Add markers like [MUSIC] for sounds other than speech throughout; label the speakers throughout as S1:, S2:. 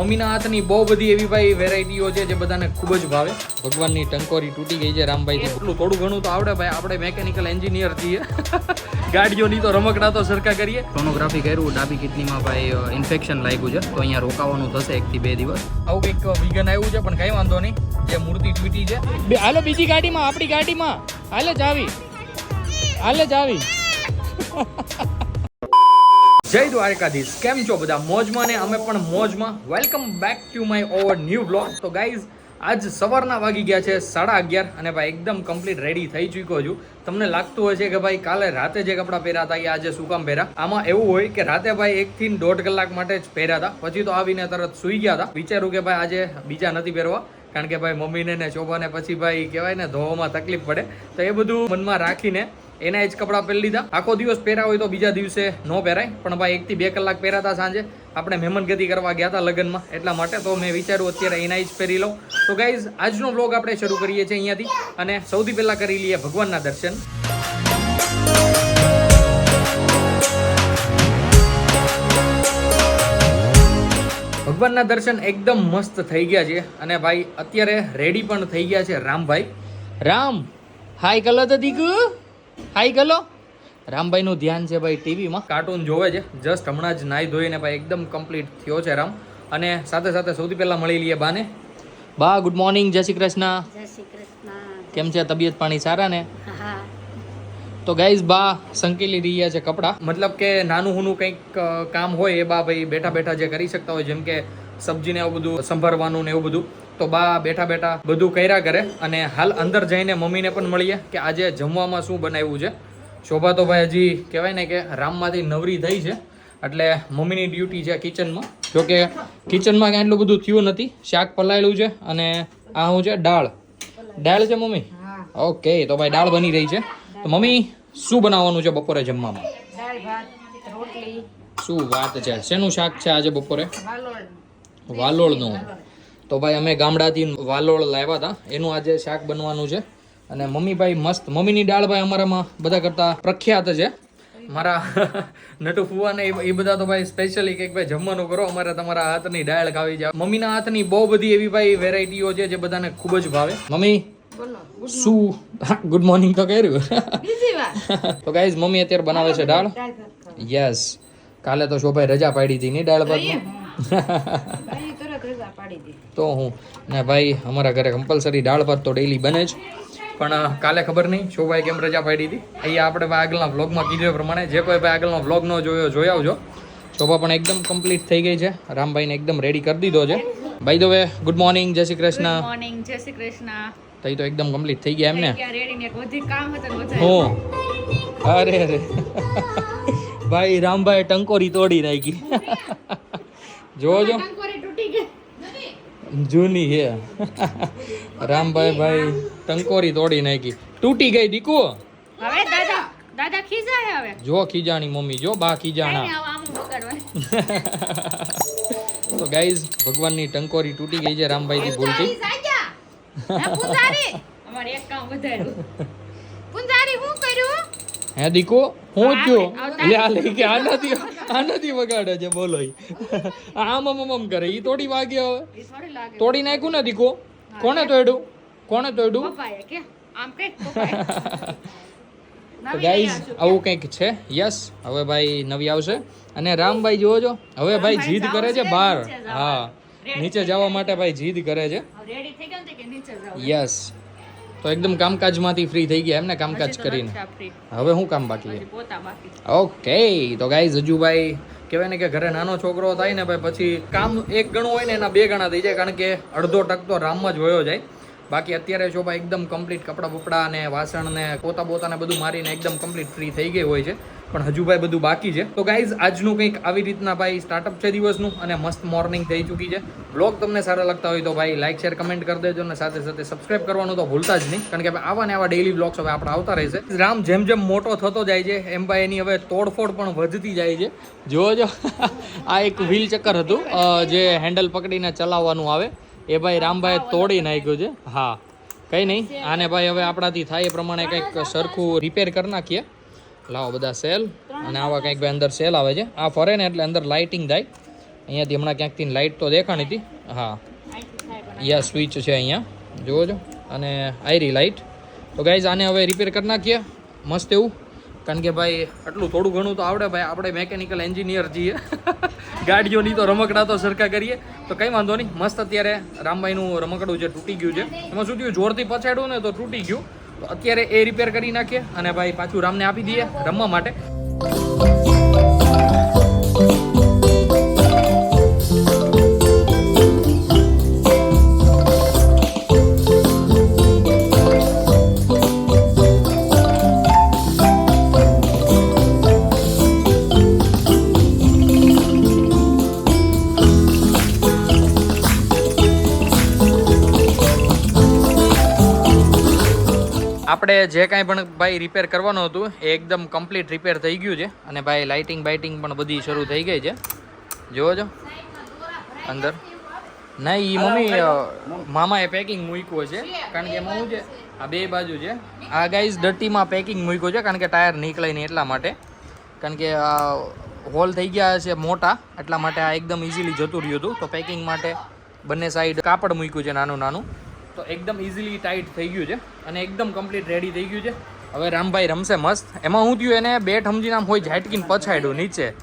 S1: મમ્મીના હાથની બહુ બધી એવી ભાઈ વેરાયટીઓ છે જે બધાને ખૂબ જ ભાવે. ભગવાનની ટંકોરી તૂટી ગઈ છે રામભાઈ એટલું થોડું ઘણું તો આવડે ભાઈ આપણે મેકેનિકલ એન્જિનિયર છીએ. [LAUGHS] ગાડીઓની તો રમકડા તો સરખા કરીએ. સોનોગ્રાફી કર્યું ડાબી કિડનીમાં ભાઈ ઇન્ફેક્શન લાગ્યું છે. તો અહીંયા રોકાવાનું થશે એકથી બે દિવસ. આવું કંઈક વિઘન આવ્યું છે પણ કંઈ વાંધો નહીં. જે મૂર્તિ તૂટી છે. હાલો બીજી ગાડીમાં આપણી ગાડીમાં. હાલે જ આવી. હાલે જ આવી. [LAUGHS] જય દ્વારકાધીશ. કેમ છો બધા? મોજમાં ને અમે પણ મોજમાં. Welcome back to my our new blog તો ગાઈઝ આજ સવારના વાગી ગયા છે સાડા અગિયાર અને ભાઈ એકદમ કમ્પ્લીટ રેડી થઈ ચૂક્યો છું. તમને લાગતું છે કે ભાઈ કાલે રાતે જે કપડાં પહેર્યા હતા એ આજે શું કામ પહેર્યા? આમાં એવું હોય કે રાતે ભાઈ એક થી દોઢ કલાક માટે જ પહેર્યા હતા. પછી તો આવીને તરત સુઈ ગયા હતા. વિચાર્યું કે ભાઈ આજે બીજા નથી પહેરવા. કારણ કે ભાઈ મમ્મીને ને શોભાને પછી ભાઈ કહેવાય ને, ધોવામાં તકલીફ પડે. તો એ બધું મનમાં રાખીને એના જ કપડાં પહેરી લીધા. આખો દિવસ પહેર્યા હોય તો બીજા દિવસે ન પહેરાય. પણ ભાઈ એકથી બે કલાક પહેર્યા હતા સાંજે. આપણે મહેમાનગતિ કરવા ગયા હતા લગ્નમાં. એટલા માટે તો મેં વિચાર્યું અત્યારે એના જ પહેરી લઉં. તો ગાઈઝ આજનો બ્લોગ આપણે શરૂ કરીએ છીએ અહીંયાથી. અને સૌથી પહેલાં કરી લઈએ ભગવાનના દર્શન. ભગવાનના દર્શન એકદમ મસ્ત થઈ ગયા છે. અને ભાઈ, અત્યારે રેડી પણ થઈ ગયા છે રામભાઈ. રામ હાય કલર દીકુ. હાય કલો રામભાઈનું ધ્યાન છે ભાઈ ટીવીમાં. કાર્ટૂન જોવે છે. જસ્ટ હમણાં જ નાહી ધોઈને ભાઈ એકદમ કમ્પ્લીટ થયો છે રામ. અને સાથે સાથે સૌથી પહેલાં મળી લઈએ બાને. બા ગુડ મોર્નિંગ જય શ્રી કૃષ્ણ.
S2: જય શ્રી કૃષ્ણ.
S1: કેમ છે? તબિયત પાણી સારા ને? તો ગાઈઝ બા સંકેલી રહ્યા છે કપડાં. મતલબ કે નાનું હુનું કંઈક કામ હોય એ બા ભાઈ બેઠા બેઠા જે કરી શકતા હોય જેમ કે સબ્જીને એવું બધું સંભાળવાનું ને એવું બધું. તો બા બેઠા બેઠા બધું કર્યા કરે. અને હાલ અંદર જઈને મમ્મીને પણ મળીએ કે આજે જમવામાં શું બનાવ્યું છે. શોભા તો ભાઈ હજી કહેવાય ને કે રામમાંથી નવરી થઈ છે. એટલે મમ્મીની ડ્યુટી છે કિચનમાં. જોકે કિચનમાં કાંઈ એટલું બધું થયું નથી. શાક પલાયેલું છે અને આ શું છે? દાળ. દાળ છે મમ્મી? ઓકે તો ભાઈ દાળ બની રહી છે. તો મમ્મી શું બનાવવાનું છે બપોરે જમવામાં? શું વાત છે? શેનું શાક છે આજે બપોરે? વાલોળનું. તો ભાઈ અમે ગામડાથી વાલોળ લાવ્યા હતા. એનું આજે શાક બનવાનું છે. અને મમ્મી ભાઈ મસ્ત મમ્મીની દાળ ભાઈ અમારામાં બધા કરતા પ્રખ્યાત છે. મારા [LAUGHS] નટુ ફુવાને એ બધા તો ભાઈ સ્પેશિયલી કંઈક ભાઈ જમવાનું કરો. અમારે તમારા હાથની દાળ ખાવી જાય મમ્મીના હાથની બહુ બધી એવી ભાઈ વેરાયટીઓ છે જે બધાને ખૂબ જ ભાવે. મમ્મી શું? [LAUGHS] ગુડ મોર્નિંગ તો કર્યું. [LAUGHS] તો ગાઈઝ મમ્મી અત્યારે બનાવે છે દાળ. યસ કાલે તો શોભાઈ રજા પાડી હતી નહીં દાળ ભાત
S2: રજા પાડી દીધી
S1: તો હું ને ભાઈ અમારા ઘરે કમ્પલસરી દાળ ભાત તો ડેલી બને જ. પણ કાલે ખબર નહીં શોભાઈ કેમ રજા પાડી હતી? અહીંયા આપણે ભાઈ આગળના વ્લોગમાં કીધું પ્રમાણે જે કોઈ ભાઈ આગળનો વ્લોગ ન જોયો જોઈ આવજો. શોભા પણ એકદમ કમ્પ્લીટ થઈ ગઈ છે. રામભાઈને એકદમ રેડી કરી દીધો છે. ભાઈ તો હવે ગુડ મોર્નિંગ જય શ્રી કૃષ્ણ.
S3: મોર્નિંગ જય શ્રી કૃષ્ણ.
S1: તઈ તો એકદમ કમ્પ્લીટ થઈ ગયા એમને હું. અરે અરે. ભાઈ રામભાઈ ટંકોરી તોડી નાખી. [LAUGHS] જોજો
S3: ટંકોરી તૂટી ગઈ.
S1: જૂની હે. રામભાઈ ભાઈ ટંકોરી તોડી નાખી. તૂટી ગઈ દીકુ.
S3: હવે દાદા દાદા ખીજાય હવે.
S1: જો ખીજાણી મમ્મી જો બા ખીજાણા. તો ગાઈઝ ભગવાનની ટંકોરી તૂટી ગઈ છે રામભાઈ થી ભૂલથી
S3: હે
S1: દીકુ હું થયો લે આ લઈ કે આનાથી આનાથી વગાડે છે બોલો. આમ આમ આમ કરે. ઈ તોડી વાગ્યો હવે. તોડી નાખ્યું નથી કો કોણે તોડ્યું? કોણે તોડ્યું? [LAUGHS] તો ગાઈઝ આવું કંઈક છે? યસ હવે ભાઈ નવી આવશે. અને રામભાઈ જુઓ છો હવે ભાઈ જીદ કરે છે બહાર. હા. નીચે જવા માટે ભાઈ જીદ કરે છે. યસ તો એકદમ કામકાજમાંથી ફ્રી થઈ ગયા એમને કામકાજ કરીને. હવે શું કામ બાકી ઓકે તો ગાઈઝ હજુભાઈ કહેવાય ને કે ઘરે નાનો છોકરો થાય ને ભાઈ પછી કામ એક ગણું હોય ને એના બે ગણા થઈ જાય કારણ કે અડધો ટક તો રામમાં જ વયો જાય. બાકી અત્યારે શોભા એકદમ કમ્પ્લીટ કપડાં બપડા ને વાસણ ને પોતા પોતાને બધું મારીને એકદમ કમ્પ્લીટ ફ્રી થઈ ગઈ હોય છે. પણ હજુ ભાઈ બધું બાકી છે. તો ગાઈઝ આજનું કંઈક આવી રીતના ભાઈ સ્ટાર્ટઅપ છે દિવસનું અને મસ્ત મોર્નિંગ થઈ ચૂકી છે. બ્લોગ તમને સારા લાગતા હોય તો ભાઈ લાઇક શેર કમેન્ટ કરી દેજો અને સાથે સાથે સબસ્ક્રાઇબ કરવાનું તો ભૂલતા જ નહીં. કારણ કે આવા ને આવા ડેઈલી બ્લોગ્સ હવે આપણે આવતા રહેશે. રામ જેમ જેમ મોટો થતો જાય છે, એમ ભાઈ એની હવે તોડફોડ પણ વધતી જાય છે. જો, આ એક વ્હીલ ચક્કર હતું જે હેન્ડલ પકડીને ચલાવવાનું આવે. એ ભાઈ રામભાઈ તોડી નાખ્યું છે. હા, કંઈ નહીં. આને ભાઈ હવે આપણાથી થાય એ પ્રમાણે કંઈક સરખું રિપેર કરી નાખીએ. લાવો બધા સેલ. અને આવા કંઈક અંદર સેલ આવે છે. આ ફરે ને એટલે અંદર લાઇટિંગ થાય. અહીંયાથી હમણાં ક્યાંકથી લાઇટ તો દેખાણી હતી. હા. યા સ્વિચ છે અહીંયા. જુઓ છો અને આયરી લાઇટ તો ગાઈઝ આને હવે રિપેર કરી નાખીએ. મસ્ત એવું. કારણ કે ભાઈ, આટલું થોડું ઘણું તો આવડે ભાઈ. આપણે મેકેનિકલ એન્જિનિયર છીએ. [LAUGHS] ગાડીઓની તો રમકડા તો સરખા કરીએ. તો કંઈ વાંધો નહીં. મસ્ત અત્યારે રામભાઈનું રમકડું જે તૂટી ગયું છે. એમાં શું થયું? જોરથી પછાડ્યું ને તો તૂટી ગયું. અત્યારે એ રિપેર કરી નાખીએ અને ભાઈ પાછું રામને આપી દઈએ રમવા માટે. આપણે જે કાંઈ પણ ભાઈ રિપેર કરવાનું હતું, એ એકદમ કમ્પ્લીટ રિપેર થઈ ગયું છે. અને ભાઈ લાઇટિંગ બાઇટિંગ પણ બધી શરૂ થઈ ગઈ છે. જુઓ છો? અંદર. ના એ મમ્મી મામાએ પેકિંગ મૂક્યું છે. કારણ કે એમાં શું છે? આ બે બાજુ છે. આ ગાઈઝ ડટ્ટીમાં પેકિંગ મૂક્યું છે, કારણ કે ટાયર નીકળે નહીં એટલા માટે. કારણ કે હોલ થઈ ગયા છે મોટા, એટલા માટે આ એકદમ ઇઝીલી જતું રહ્યું હતું. તો પેકિંગ માટે બંને સાઈડ કાપડ મૂક્યું છે નાનું નાનું તો એકદમ ઇઝીલી ટાઈટ થઈ ગયું છે અને એકદમ કમ્પ્લીટ રેડી થઈ ગયું છે. હવે રામભાઈ રમશે મસ્ત. એમાં હું થયું એને બેટ સમજીને આમ હોય ઝાટકીને પછાડ્યું નીચે.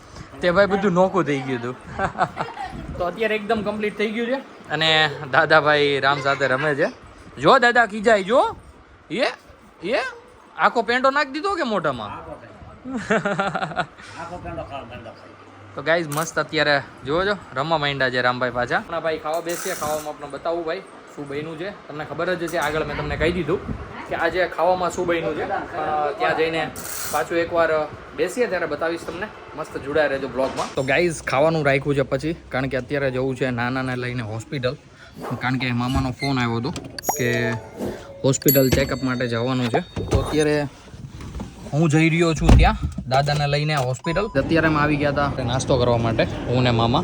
S1: તે ભાઈ બધું નોખું થઈ ગયું હતું. [LAUGHS] તો અત્યારે એકદમ કમ્પ્લીટ થઈ ગયું છે અને દાદાભાઈ રામ સાથે રમે છે. જો દાદા ખીજાય જો. એ એ આખો પેંડો નાખી દીધો કે મોઢામાં? [LAUGHS] તો ગાઈઝ મસ્ત અત્યારે છો રમવા માંડ્યા છે રામભાઈ પાછા. ભાઈ ખાવા બેસીએ ખાવામાં આપણે બતાવું ભાઈ. શું બન્યું છે? તમને ખબર જ છે આગળ મેં તમને કહી દીધું કે આજે ખાવામાં શું બન્યું છે. ત્યાં જઈને પાછું એકવાર બેસીએ ત્યારે બતાવીશ તમને. મસ્ત જોડાયા રહેજો બ્લોગમાં. તો ગાઈઝ, ખાવાનું રાખ્યું છે પછી, કારણ કે અત્યારે જવું છે નાનાને લઈને હોસ્પિટલ. કારણ કે મામાનો ફોન આવ્યો હતો કે હોસ્પિટલ ચેકઅપ માટે જવાનું છે. તો અત્યારે હું જઈ રહ્યો છું ત્યાં, દાદાને લઈને હોસ્પિટલ. અત્યારે અમે આવી ગયા હતા નાસ્તો કરવા માટે, હું ને મામા.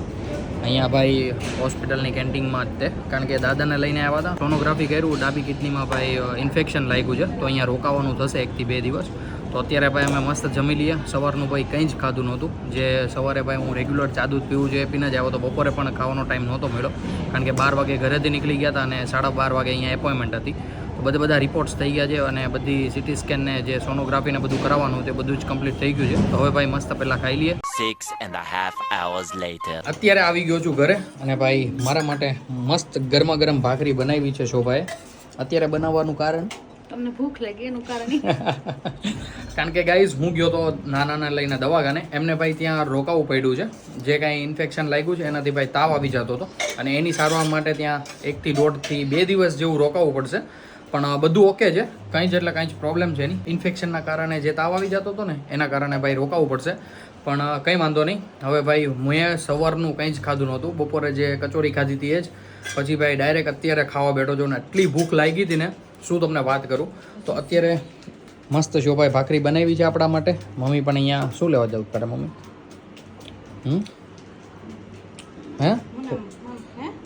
S1: અહીંયા ભાઈ હોસ્પિટલની કેન્ટીનમાં જ તે. કારણ કે દાદાને લઈને આવ્યા હતા. સોનોગ્રાફી કર્યું, ડાબી કિડનીમાં ભાઈ ઇન્ફેક્શન લાગ્યું છે. તો અહીંયા રોકાવાનું થશે એકથી બે દિવસ. તો અત્યારે ભાઈ અમે મસ્ત જમી લઈએ. સવારનું ભાઈ કંઈ જ ખાધું નહોતું. જે સવારે ભાઈ હું રેગ્યુલર ચા દૂધ પીવું જોઈએ પીને જ આવ્યો તો બપોરે પણ ખાવાનો ટાઈમ નહોતો મળ્યો. કારણ કે બાર વાગે ઘરેથી નીકળી ગયા હતા અને સાડા બાર વાગે અહીંયા એપોઇન્ટમેન્ટ હતી. બધા બધા રિપોર્ટ્સ થઈ ગયા છે અને બધી સિટી સ્કેન ને જે સોનોગ્રાફી ને બધું કરાવવાનું તે બધું જ કમ્પ્લીટ થઈ ગયું છે. તો હવે ભાઈ મસ્ત પહેલાં ખાઈ લઈએ.
S4: Six and half hours later
S1: અત્યારે આવી ગયો છું ઘરે અને ભાઈ મારા માટે મસ્ત ગરમા ગરમ ભાખરી બનાવી છે શોભાએ. અત્યારે બનાવવાનું કારણ?
S3: તમને ભૂખ લાગી એનું કારણ [LAUGHS]
S1: કારણ કે ગાઈઝ હું ગયો તો નાનાને લઈને દવાખાને. એમને ભાઈ ત્યાં રોકાવું પડ્યું છે. જે કાંઈ ઇન્ફેક્શન લાગ્યું છે એનાથી ભાઈ તાવ આવી જતો હતો. અને એની સારવાર માટે ત્યાં એકથી દોઢથી બે દિવસ જેવું રોકાવું પડશે. પણ બધું ઓકે છે. કંઈ જ એટલે કાંઈ જ પ્રોબ્લેમ છે નહીં. ઇન્ફેક્શનના કારણે જે તાવ આવી જતો હતો ને, એના કારણે ભાઈ રોકાવું પડશે. પણ કંઈ વાંધો નહીં. હવે ભાઈ, મેં સવારનું કંઈ જ ખાધું નહોતું. બપોરે જે કચોરી ખાધી હતી એ જ. પછી ભાઈ ડાયરેક્ટ અત્યારે ખાવા બેઠો છો ને એટલી ભૂખ લાગી હતી ને, શું તમને વાત કરું? તો અત્યારે મસ્ત શોભાઈ ભાખરી બનાવી છે આપણા માટે. મમ્મી પણ અહીંયા શું લેવા જવું પડે મમ્મી? હમ? હે?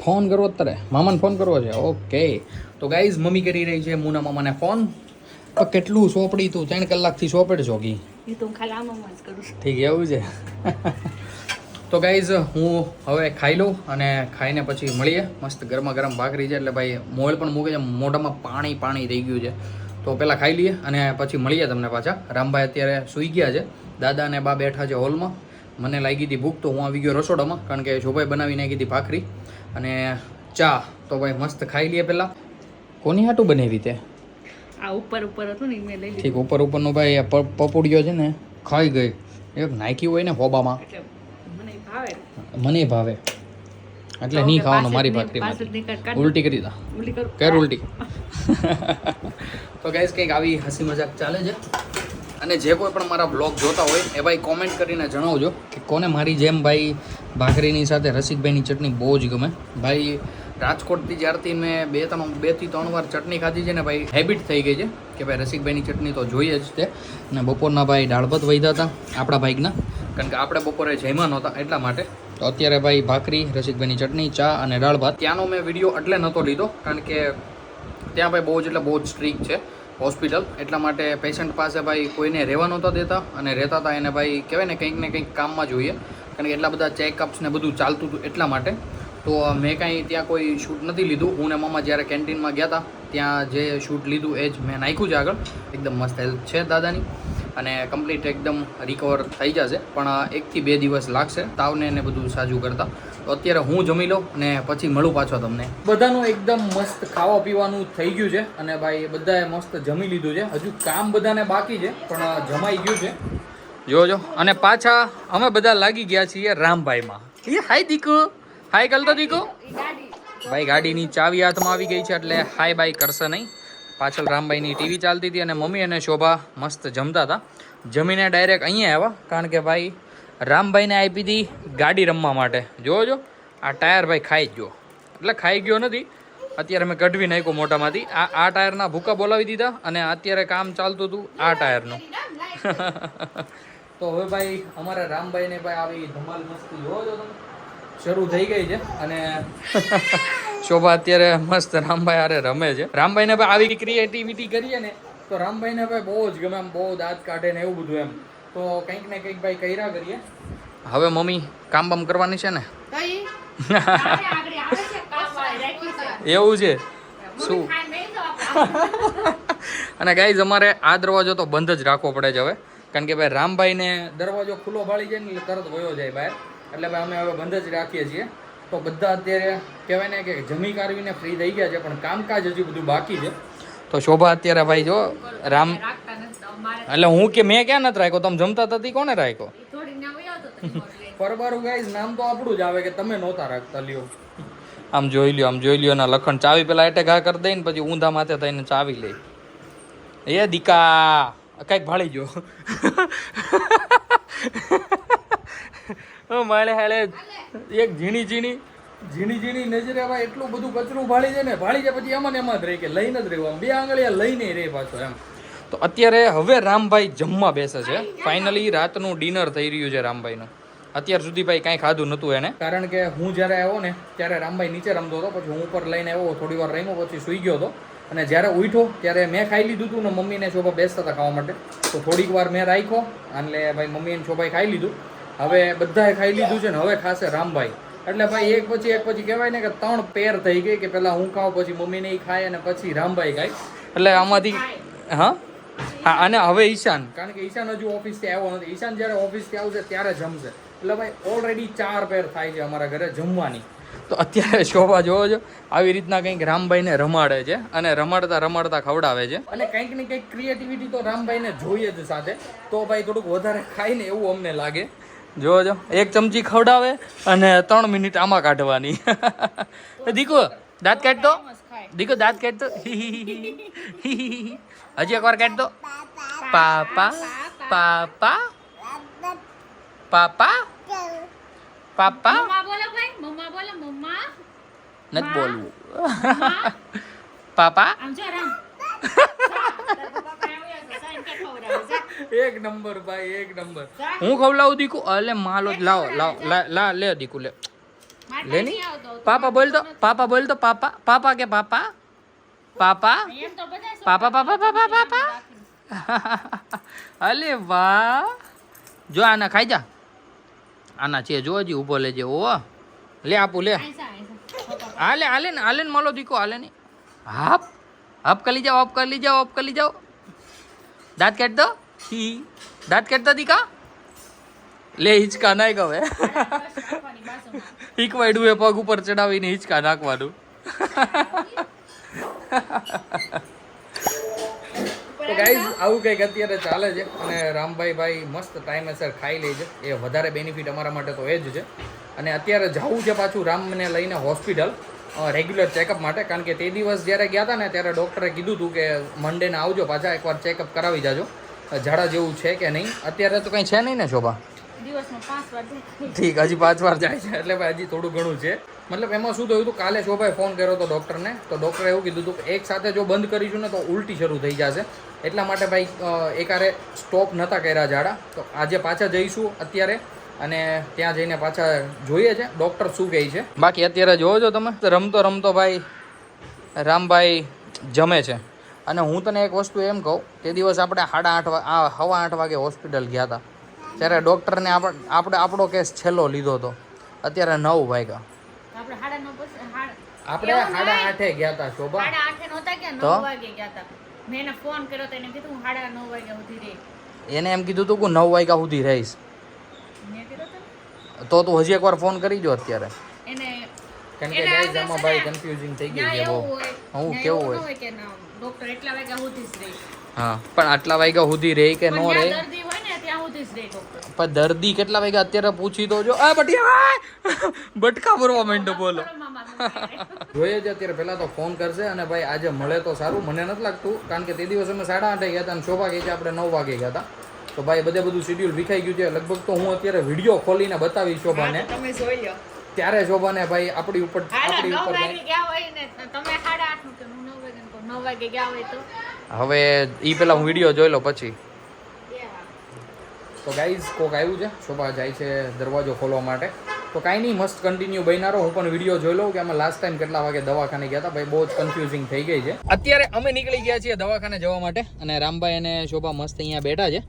S1: ફોન કરવો અત્યારે મામાને ફોન કરવો છે. ઓકે. તો ગાઈઝ મમ્મી કરી રહી છે મુના મામાને ફોન. કેટલું સોંપડી તું? ત્રણ કલાકથી સોપડ છો. કી ઠીક એવું છે. તો ગાઈઝ હું હવે ખાઈ લઉં અને ખાઈને પછી મળીએ. મસ્ત ગરમા ગરમ ભાખરી છે એટલે ભાઈ મોલ પણ મૂકે છે. મોઢામાં પાણી પાણી થઈ ગયું છે. તો પહેલાં ખાઈ લઈએ અને પછી મળીએ તમને પાછા. રામભાઈ અત્યારે સૂઈ ગયા છે. દાદા અને બા બેઠા છે હોલમાં. મને લાગી હતી ભૂખ તો હું આવી ગયો રસોડામાં. કારણ કે શોભાઈ બનાવી નાખી હતી ભાખરી. અને ચા તો ભાઈ મસ્ત ખાઈ લઈએ પહેલાં. કોની હાટું બનાવી તે?
S3: આ ઉપર ઉપર હતું ને મેં લઈ
S1: ઠીક ઉપર ઉપરનું ભાઈ આ છે ને ખાઈ ગઈ. એક નાખી હોય ને હોબામાં.
S3: મને ભાવે.
S1: મને ભાવે. એટલે નહીં ખાવાનું મારી ભાખરી. ઉલટી કરી દા.
S3: કેર.
S1: ઉલટી. [LAUGHS] તો ગાઈઝ કંઈક આવી હસી મજાક ચાલે છે. અને જે કોઈ પણ મારા બ્લોગ જોતા હોય એ ભાઈ કોમેન્ટ કરીને જણાવજો કે કોને મારી જેમ ભાઈ ભાખરીની સાથે રસિકભાઈની ચટણી બહુ જ ગમે. ભાઈ, રાજકોટથી જ્યારથી મેં બે ત્રણ બેથી ત્રણ વાર ચટણી ખાધી છે ને ભાઈ હેબિટ થઈ ગઈ છે કે ભાઈ રસિકભાઈની ચટણી તો જોઈએ જ તે. અને બપોરના ભાઈ દાળ ભાત વધ્યા હતા આપણા ભાઈકના કારણ કે આપણે બપોરે જમ્યા નહોતા એટલા માટે. તો અત્યારે ભાઈ ભાખરી, રસિકભાઈની ચટણી, ચા અને દાળ ભાત. ત્યાંનો મેં વીડિયો એટલે નહોતો લીધો કારણ કે ત્યાં ભાઈ બહુ જ એટલે બહુ જ સ્ટ્રીક છે. હોસ્પિટલ. એટલા માટે પેશન્ટ પાસે ભાઈ કોઈને રહેવા નહોતા દેતા અને રહેતા હતા એને ભાઈ કહેવાય ને કંઈક ને કંઈક કામમાં જોઈએ. કારણ કે એટલા બધા ચેકઅપ્સ ને બધું ચાલતું હતું એટલા માટે. તો મેં કાંઈ ત્યાં કોઈ શૂટ નથી લીધું. હું ને મામા જ્યારે કેન્ટીનમાં ગયા હતા ત્યાં જે શૂટ લીધું એ જ મેં નાખ્યું છે આગળ. એકદમ મસ્ત હેલ્પ છે દાદાની. અને કમ્પ્લીટ એકદમ રિકવર થઈ જશે. પણ એકથી બે દિવસ લાગશે તાવને ને બધું સાજું કરતા. તો અત્યારે હું જમી લઉં અને પછી મળું પાછો તમને. બધાનું એકદમ મસ્ત ખાવા પીવાનું થઈ ગયું છે અને ભાઈ બધાએ મસ્ત જમી લીધું છે. હજુ કામ બધાને બાકી છે પણ જમાઈ ગયું છે. જોજો અને પાછા અમે બધા લાગી ગયા છીએ રામભાઈમાં. એ હાય દીકુ. હાય કલતો દીકુ. ભાઈ ગાડીની ચાવી હાથમાં આવી ગઈ છે એટલે હાય બાય કરશે નહીં. પાછળ રામભાઈની ટીવી ચાલતી હતી અને મમ્મી અને શોભા મસ્ત જમતા હતા. જમીને ડાયરેક્ટ અહીંયા આવ્યા, કારણ કે ભાઈ રામભાઈને આપી હતી ગાડી રમવા માટે. જોજો આ ટાયર ભાઈ ખાઈ ગયો. એટલે ખાઈ ગયો નથી. અત્યારે મેં કઢવી નાખ્યો મોટામાંથી આ આ ટાયરના ભૂકા બોલાવી દીધા અને અત્યારે કામ ચાલતું હતું આ ટાયરનું. [LAUGHS] તો હવે ભાઈ અમારા રામભાઈને ભાઈ આવી ધમાલ મસ્તી. જોવો છો તમે. શરૂ થઈ ગઈ છે અને [LAUGHS] શોભા અત્યારે મસ્ત રામભાઈ અરે રમે છે. રામભાઈને ભાઈ આવી ક્રિએટિવિટી કરીએ ને તો રામભાઈને ભાઈ બહુ જ ગમે એમ બહુ દાંત કાઢે ને એવું બધું એમ. તો કંઈક ને કંઈક ભાઈ કર્યા કરીએ. હવે મમ્મી કામ બામ કરવાની છે ને? એવું છે. શું? [LAUGHS] અને ગાઈઝ અમારે આ દરવાજો તો બંધ જ રાખવો પડે છે હવે. કારણ કે ભાઈ રામભાઈને દરવાજો ખુલ્લો ભાળી જાય ને તરત વયો જાય બહાર. એટલે ભાઈ અમે હવે બંધ જ રાખીએ છીએ. તો બધા અત્યારે કહેવાય ને કે જમી કાઢવીને ફ્રી થઈ ગયા છે પણ કામકાજ હજી બધું બાકી છે. તો શોભા અત્યારે ભાઈ જો રામ એટલે હું કે મેં ક્યાં નથી રાખ્યો? તમે જમતા તતી કોને રાખ્યો. પરબારું ગાઈઝ નામ તો આપણું જ આવે કે તમે નહોતા રાખતા લ્યો. આમ જોઈ લ્યો આમ જોઈ લ્યો ના લખણ. ચાવી પેલા એટે ઘા કરી દઈને પછી ઊંધા માથે થઈને ચાવી લે. એ દીકા કંઈક ભાળી જો માળે હાલે એક ઝીણી ઝીણી. ઝીણી ઝીણી નજરે ભાઈ એટલું બધું કચરું ભાળી જાય ને ભાળી જાય પછી એમાં ને એમાં જ રહે કે લઈને જ રહેવા. બે આંગળીયા લઈને રહે પાછો એમ. તો અત્યારે હવે રામભાઈ જમવા બેસે છે. ફાઇનલી રાતનું ડિનર થઈ રહ્યું છે રામભાઈનું. અત્યાર સુધી ભાઈ કાંઈ ખાધું નહોતું એને. કારણ કે હું જ્યારે આવ્યો ને ત્યારે રામભાઈ નીચે રમતો હતો. પછી હું ઉપર લઈને આવ્યો થોડી વાર રમ્યો પછી સૂઈ ગયો હતો. અને જ્યારે ઉઠ્યો ત્યારે મેં ખાઈ લીધું હતું ને મમ્મીને શોભા બેસતા હતા ખાવા માટે. તો થોડીક વાર મેં રાખ્યો એટલે ભાઈ મમ્મી અને શોભાઈ ખાઈ લીધું. હવે બધાએ ખાઈ લીધું છે ને, હવે ખાશે રામભાઈ. એટલે ભાઈ, એક પછી એક પછી કહેવાય ને કે ત્રણ પેર થઈ ગઈ કે પહેલાં હું ખાઉં, પછી મમ્મીને એ ખાય અને પછી રામભાઈ ખાય. એટલે આમાંથી હા? હા, અને હવે ઈશાન. કારણ કે ઈશાન હજુ ઓફિસથી આવ્યો નથી. ઈશાન જ્યારે ઓફિસથી આવશે ત્યારે જમશે. એટલે ભાઈ ઓલરેડી ચાર પેર થાય છે અમારા ઘરે જમવાની. તો અત્યારે શોભા જોવો છો, આવી રીતના કંઈક રામભાઈને રમાડે છે અને રમાડતા રમાડતા ખવડાવે છે. અને કંઈક ને કંઈક ક્રિએટિવિટી તો રામભાઈને જોઈએ જ સાથે. તો ભાઈ થોડુંક વધારે ખાઈને એવું અમને લાગે. છો એક ચમચી ખવડાવે અને ત્રણ મિનિટ આમાં કાઢવાની. દીકો દાંત કાઢતો? દીકો દાંત કાઢતો? હજી એક વાર કાઢતો. પાપા પાપા પાપા પાપા. નથી બોલવું. પાપા. [LAUGHS] એક નંબર ભાઈ એક નંબર. હું ખવડાવું દીકુ. અલે માલો જ લાવો લાવો લા- લા દીકુ લે. લે ની? પાપા બોલ તો પાપા બોલ તો પાપા પાપા કે પાપા? પાપા? પાપા પાપા પાપા પાપા. અલે વાહ. જો આના ખાઈ જા. આના છે જો હજી ઊભો લેજે ઓ લે આપું લે.
S3: આલે
S1: હાલે ને હાલે ને માલો દીકો હાલે ને. હાપ. હાપ કરી જાઓ હાપ કરી જાઓ હાપ કરી જાઓ. દાંત કાઢ દો. હી દાંત કાઢ દો દીકા લે, હિંચકા નાખ હવે.
S3: બાજુમાં
S1: હીકવાડું એ પગ ઉપર ચડાવીને હિંચકા નાખવાનું. ગાઈઝ આવું કંઈક અત્યારે ચાલે છે અને રામભાઈ ભાઈ મસ્ત ટાઈમેસર ખાઈ લે છે. એ વધારે બેનિફિટ અમારા માટે તો એ જ છે. અને અત્યારે જવું છે પાછું રામને લઈને હોસ્પિટલ રેગ્યુલર ચેકઅપ માટે. કારણ કે તે દિવસ જ્યારે ગયા હતા ને, ત્યારે ડૉક્ટરે કીધું હતું કે મંડેને આવજો પાછા, એકવાર ચેકઅપ કરાવી જાજો. ઝાડા જેવું છે કે નહીં? અત્યારે તો કંઈ છે નહીં ને શોભા? ઠીક હજી પાંચ વાર જાય છે એટલે ભાઈ હજી થોડું ઘણું છે. મતલબ એમાં શું થયું હતું? કાલે શોભાએ ફોન કર્યો હતો ડૉક્ટરને તો ડૉક્ટરે એવું કીધું હતું કે એક સાથે જો બંધ કરીશું ને તો ઉલટી શરૂ થઈ જશે. એટલા માટે ભાઈ એકારે સ્ટોપ નહોતા કર્યા ઝાડા. તો આજે પાછા જઈશું અત્યારે અને ત્યાં જઈને પાછા જોઈએ છે. ડૉક્ટર શું કહે છે? બાકી અત્યારે જોવો છો તમે. રમતો રમતો ભાઈ રામભાઈ જમે છે. અને હું તને એક વસ્તુ એમ કહું તે દિવસ આપણે સાડા આઠ આ સવા આઠ વાગે હોસ્પિટલ ગયા હતા. ત્યારે ડૉક્ટરને આપણે આપણે આપણો કેસ છેલ્લો લીધો હતો. અત્યારે નવ વાગ્યા.
S3: આપણે સાડા.
S1: આઠે ગયા હતા શોભા. તો?
S3: મેં એને ફોન કર્યો તો એને કીધું સાડા નવ વાગ્યા સુધી રહી.
S1: એને એમ કીધું હતું કે નવ વાગ્યા સુધી રહીશ.
S3: તો
S1: તો તું હજી એકવાર ફોન કરી જો અત્યારે.
S3: કેમ
S1: કારણ કે આમાં ભાઈ કન્ફ્યુઝિંગ થઈ
S3: ગયું
S1: છે બહુ. હું કેવું હોય?
S3: કે ના, ડોક્ટર એટલા વાગ્યા સુધી જ રહે.
S1: હા પણ આટલા વાગ્યા સુધી રહે કે ન રહે?
S3: દર્દી હોય ને ત્યાં સુધી જ રહે ડોક્ટર.
S1: પણ દર્દી કેટલા વાગ્યા અત્યારે પૂછી દોજો જો આ બટિયા બટકા ભરવા માંડો બોલો. જોઈએ છે અત્યારે પહેલાં તો ફોન કરશે અને ભાઈ આજે મળે તો સારું મને નથી લાગતું કારણ કે તે દિવસ અમે સાડા આઠે ગયા હતા અને શોભા કહે છે આપણે નવ વાગે ગયા હતા. તો ભાઈ બધે બધું શેડ્યુલ વિખાઈ ગયું છે. લગભગ તો હું અત્યારે વીડિયો ખોલીને બતાવીશ શોભાને.
S3: તમે જોઈ લો.
S1: ત્યારે શોભાને ભાઈ આપણી ઉપર આપણી ઉપર
S3: તમે
S1: હવે ઈ પેલા હું વીડિયો જોઈ લો પછી. તો ગાઈઝ કોક આવ્યું છે શોભા જાય છે દરવાજો ખોલવા માટે. તો કાંઈ નહીં મસ્ત કન્ટિન્યુ બન્યા હું પણ વીડિયો જોઈ લઉં કે અમે લાસ્ટ ટાઈમ કેટલા વાગે દવાખાને ગયા હતા. ભાઈ બહુ જ કન્ફ્યુઝિંગ થઈ ગઈ છે. અત્યારે અમે નીકળી ગયા છીએ દવાખાને જવા માટે અને રામભાઈ અને શોભા મસ્ત અહીંયા બેઠા છે.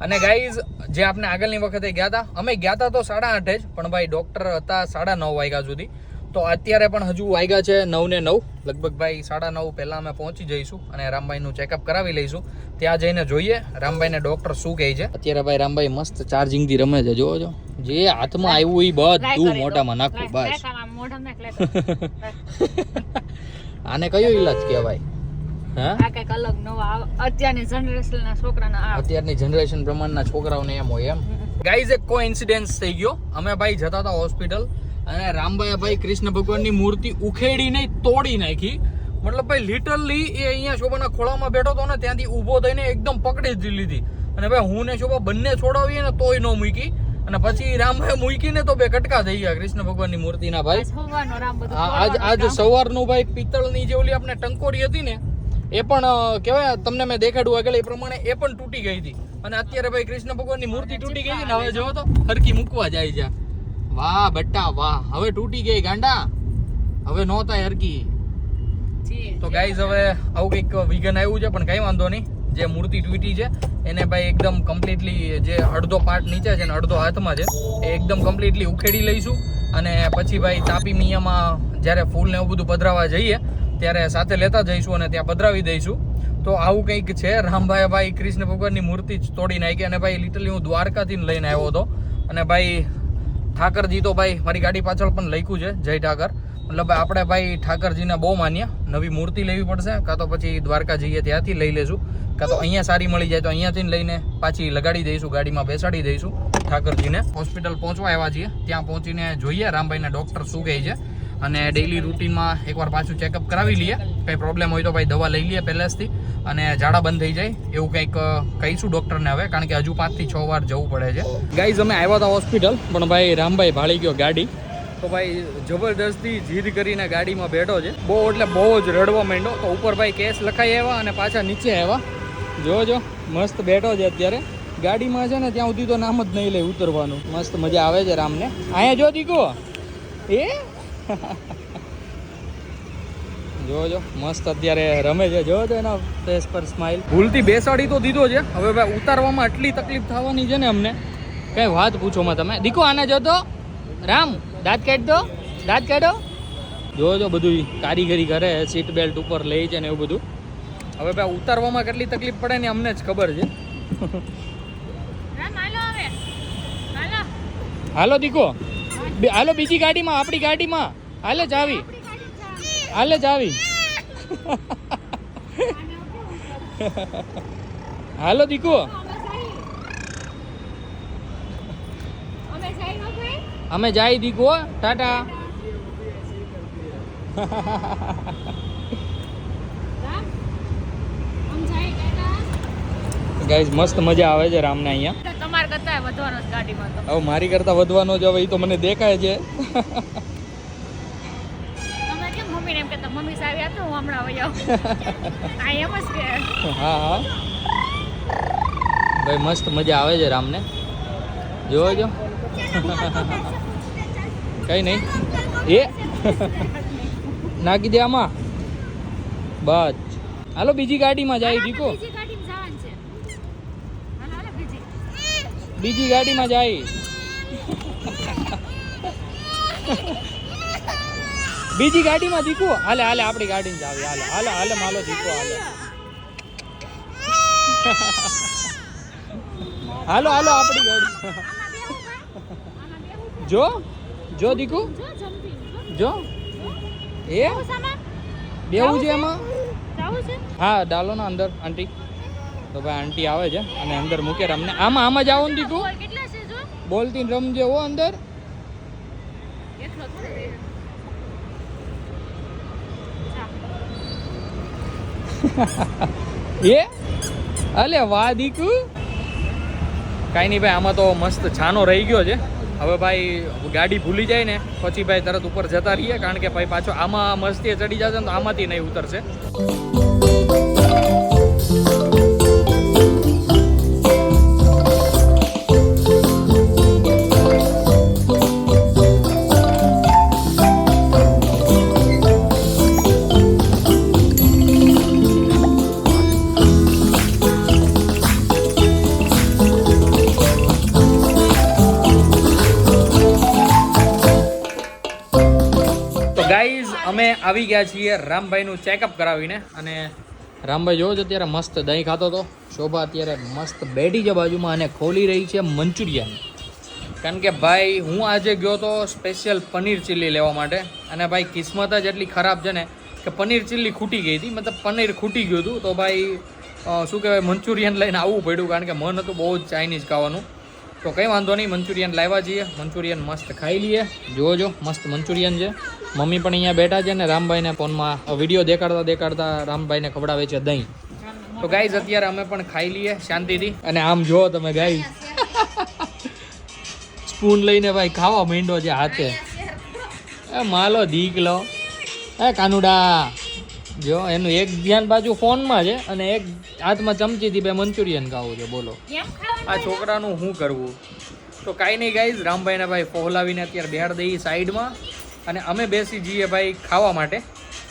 S1: અને ગાઈઝ જે આપણે આગળની વખતે ગયા હતા અમે ગયા હતા તો સાડા આઠે જ પણ ભાઈ ડૉક્ટર હતા સાડા નવ વાગ્યા સુધી. તો અત્યારે પણ હજુ વાગ્યા છે નવ ને નવ. લગભગ ભાઈ સાડા નવ પહેલાં અમે પહોંચી જઈશું અને રામભાઈનું ચેકઅપ કરાવી લઈશું. ત્યાં જઈને જોઈએ રામભાઈને ડૉક્ટર શું કહે છે. અત્યારે ભાઈ રામભાઈ મસ્ત ચાર્જિંગથી રમે છે જોવો છો. જે હાથમાં આવ્યું એ બધું મોટામાં નાખવું બસ. [LAUGHS] આને કયો ઈલાજ કહેવાય?
S3: અત્યારની
S1: જનરેશન પ્રમાણના છોકરાઓને એમ હોય એમ. ગાઈઝ એક કો ઇન્સિડન્સ થઈ ગયો. અમે ભાઈ જતા હતા હોસ્પિટલ અને રામભાઈ ભાઈ કૃષ્ણ ભગવાનની મૂર્તિ ઉખેડી નહીં તોડી નાખી. મતલબ ભાઈ લિટરલી એ અહીંયા શોભાના ખોળામાં બેઠો હતો ને ત્યાંથી ઊભો થઈને એકદમ પકડી જ લીધી અને ભાઈ હું ને શોભા બંને છોડાવીએ ને તોય ન મૂકી. અને પછી રામભાઈ મૂકીને તો બે કટકા થઈ ગયા કૃષ્ણ ભગવાનની મૂર્તિના ભાઈ. આજ આજ સવારનું ભાઈ પિત્તળની જે ઓલી આપણે ટંકોરી હતી ને એ પણ કહેવાય તમને મેં દેખાડ્યું આગળ એ પ્રમાણે એ પણ તૂટી ગઈ હતી. અને અત્યારે ભાઈ કૃષ્ણ ભગવાનની મૂર્તિ તૂટી ગઈ છે ને હવે જોવો તો હરકી મૂકવા જાય છે વાહ બટ્ટા વાહ. હવે તૂટી ગઈ ગાંડા. હવે નહોતા હરકી. તો ગાઈઝ હવે આવું કંઈક વિઘન આવ્યું છે પણ કંઈ વાંધો નહીં. જે મૂર્તિ તૂટી છે એને ભાઈ એકદમ કમ્પ્લીટલી જે અડધો પાર્ટ નીચે છે અને અડધો હાથમાં છે એ એકદમ કમ્પ્લીટલી ઉખેડી લઈશું. અને પછી ભાઈ તાપી મિયામાં જ્યારે ફૂલ ને એવું બધું પધરાવા જઈએ ત્યારે સાથે લેતા જઈશું અને ત્યાં પધરાવી દઈશું. તો આવું કંઈક છે. રામભાઈ ભાઈ કૃષ્ણ ભગવાનની મૂર્તિ જ તોડી નાખી અને ભાઈ લિટરલી હું દ્વારકાથી લઈને આવ્યો હતો. અને ભાઈ ઠાકરજી તો ભાઈ મારી ગાડી પાછળ પણ લખ્યું છે, જય ઠાકર. મતલબ આપણે ભાઈ ઠાકરજીને બહુ માન્ય નવી મૂર્તિ લેવી પડશે, કાં તો પછી દ્વારકા જઈએ ત્યાંથી લઈ લેશું. કાં તો અહીંયા સારી મળી જાય તો અહીંયાથી લઈને પાછી લગાડી દઈશું, ગાડીમાં બેસાડી દઈશું. ઠાકરજીને હોસ્પિટલ પહોંચવા આવ્યા છીએ. ત્યાં પહોંચીને જોઈએ રામભાઈના ડૉક્ટર શું કહે છે. અને ડેઈલી રૂટીનમાં એકવાર પાછું ચેકઅપ કરાવી લઈએ. કંઈ પ્રોબ્લેમ હોય તો ભાઈ દવા લઈ લઈએ પહેલાંથી. અને ઝાડા બંધ થઈ જાય. એવું કંઈક કહીશું ડૉક્ટરને હવે, કારણ કે હજુ પાંચથી છ વાર જવું પડે છે. ગાઈઝ અમે આવ્યા હતા હોસ્પિટલ પણ ભાઈ રામભાઈ ભાળી ગયો ગાડી. તો ભાઈ જબરદસ્તી જીદ કરીને ગાડીમાં બેઠો છે. બહુ એટલે બહુ જ રડવા માંડ્યો. તો ઉપર ભાઈ કેસ લખાઈ આવ્યા અને પાછા નીચે આવ્યા. જોજો મસ્ત બેઠો છે અત્યારે. ગાડીમાં છે ને, ત્યાં સુધી તો નામ જ નહીં લે ઉતરવાનું. મસ્ત મજા આવે છે રામને. અહીંયા જો દીકો એ? [LAUGHS] જોજો મસ્ત અત્યારે રમે છે. જોજો એના ફેસ પર સ્માઈલ ભૂલથી બેસાડી તો દીધો છે. હવે ભાઈ ઉતારવામાં આટલી તકલીફ થવાની છે ને અમને. કઈ વાત પૂછો માં તમે? દીકો આને જોતો રામ દાંત કાઢ દો. દાંત કાઢો. જોજો બધું કારીગરી કરે સીટ બેલ્ટ ઉપર લઈ છે ને એવું બધું. હવે ભાઈ ઉતારવામાં કેટલી તકલીફ પડે ને અમને જ ખબર છે.
S3: હાલો હવે. હાલો.
S1: હાલો દીકો. હાલો બીજી ગાડીમાં આપણી ગાડીમાં. હાલે ચાવી હાલે ચાવી હાલો દીકુ.
S3: અમે
S1: જાય દીકુ ટાટા? ગાઈઝ મસ્ત મજા આવે છે રામને અહીંયા.
S3: તમારે કરતા વધવાનો જ ગાડીમાં તો.
S1: હવે મારી કરતા વધવાનો જ હવે એ તો મને દેખાય છે.
S3: તમે કેમ મમ્મીને એમ કહેતા મમ્મી સાવી આપતો હું હમણાં વહી આવું. આ એમ જ કે.
S1: હા હા. ભાઈ મસ્ત મજા આવે છે રામને. જોજો કઈ નહીં. એ. નાખી દે આમાં. બસ. હાલો બીજી ગાડીમાં જાય દીકો
S3: બીજી ગાડીમાં
S1: જાય બીજી ગાડીમાં દીકુ હાલે હાલે આપણી ગાડીમાં જાવી હાલે હાલે હાલે માલો દીકુ હાલે. હાલો હાલો આપણી ગાડી. જો જો દીકુ. જો. એ? બેવું છે? એમાં? હા ડાલો ના અંદર આંટી. તો ભાઈ આંટી આવે છે અને અંદર મૂકે રમને આમાં આમાં જાઓ ને દીકુ
S3: કેટલા છે જો?
S1: બોલતી રમજે હો અંદર. [LAUGHS] એ? અલે વાહ દીકુ. કાંઈ નહીં ભાઈ આમાં તો મસ્ત છાનો રહી ગયો છે. હવે ભાઈ ગાડી ભૂલી જાય ને પછી ભાઈ તરત ઉપર જતા રહીએ કારણ કે ભાઈ પાછો આમાં મસ્તી ચડી જશે ને તો આમાંથી નહીં ઉતરશે. આવી ગયા છીએ રામભાઈનું ચેકઅપ કરાવીને. અને રામભાઈ જોવો છો અત્યારે મસ્ત દહીં ખાતો હતો. શોભા અત્યારે મસ્ત બેઠી છે બાજુમાં અને ખોલી રહી છે મંચુરિયન. કારણ કે ભાઈ, હું આજે ગયો તો સ્પેશિયલ પનીર ચીલી લેવા માટે. અને ભાઈ, કિસ્મત જ એટલી ખરાબ છે ને કે પનીર ચીલી ખૂટી ગઈ હતી. મતલબ પનીર ખૂટી ગયું હતું. તો ભાઈ શું કહેવાય, મંચુરિયન લઈને આવવું પડ્યું. કારણ કે મન હતું બહુ જ ચાઇનીઝ ખાવાનું. તો કંઈ વાંધો નહીં, મંચુરિયન લાવ્યા જઈએ મંચુરિયન મસ્ત ખાઈ લઈએ. જોજો મસ્ત મંચુરિયન છે. મમ્મી પણ અહીંયા બેઠા છે ને રામભાઈને ફોનમાં વીડિયો દેખાડતા દેખાડતા રામભાઈને ખવડાવે છે દહીં. તો ગાઈઝ અત્યારે અમે પણ ખાઈ લઈએ શાંતિથી. અને આમ જુઓ તમે ગાઈ સ્પૂન લઈને ભાઈ ખાવા માંડ્યો છે હાથે. એ માલો દીક લો એ કાનુડા. જો એનું એક ધ્યાન બાજુ ફોનમાં છે અને એક હાથમાં ચમચીથી બે મંચુરિયન ખાવું છે બોલો. આ છોકરાનું શું કરવું? તો કાંઈ નહીં ગાઈઝ રામભાઈને ભાઈ પહોલાવીને અત્યારે બેહાડ દઈએ સાઈડમાં અને અમે બેસી જઈએ ભાઈ ખાવા માટે.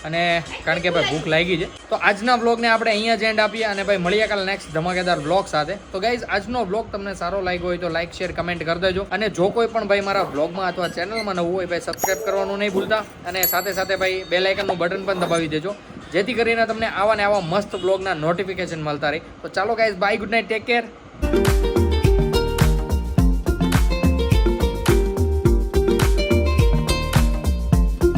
S1: અને કારણ કે ભાઈ ભૂખ લાગી છે. તો આજના બ્લોગને આપણે અહીંયા જ એન્ડ આપીએ અને ભાઈ મળીએ કાલે નેક્સ્ટ ધમાકેદાર બ્લોગ સાથે. તો ગાઈઝ આજનો બ્લોગ તમને સારો લાગ્યો હોય તો લાઈક શેર કમેન્ટ કરી દેજો. અને જો કોઈ પણ ભાઈ મારા બ્લોગમાં અથવા ચેનલમાં નવું હોય ભાઈ સબસ્ક્રાઈબ કરવાનું નહીં ભૂલતા. અને સાથે સાથે ભાઈ બે લાઇકનનું બટન પણ દબાવી દેજો. જેથી કરીને તમને આવા ને આવા મસ્ત બ્લોગના નોટિફિકેશન મળતા રહે. તો ચાલો guys bye good night take care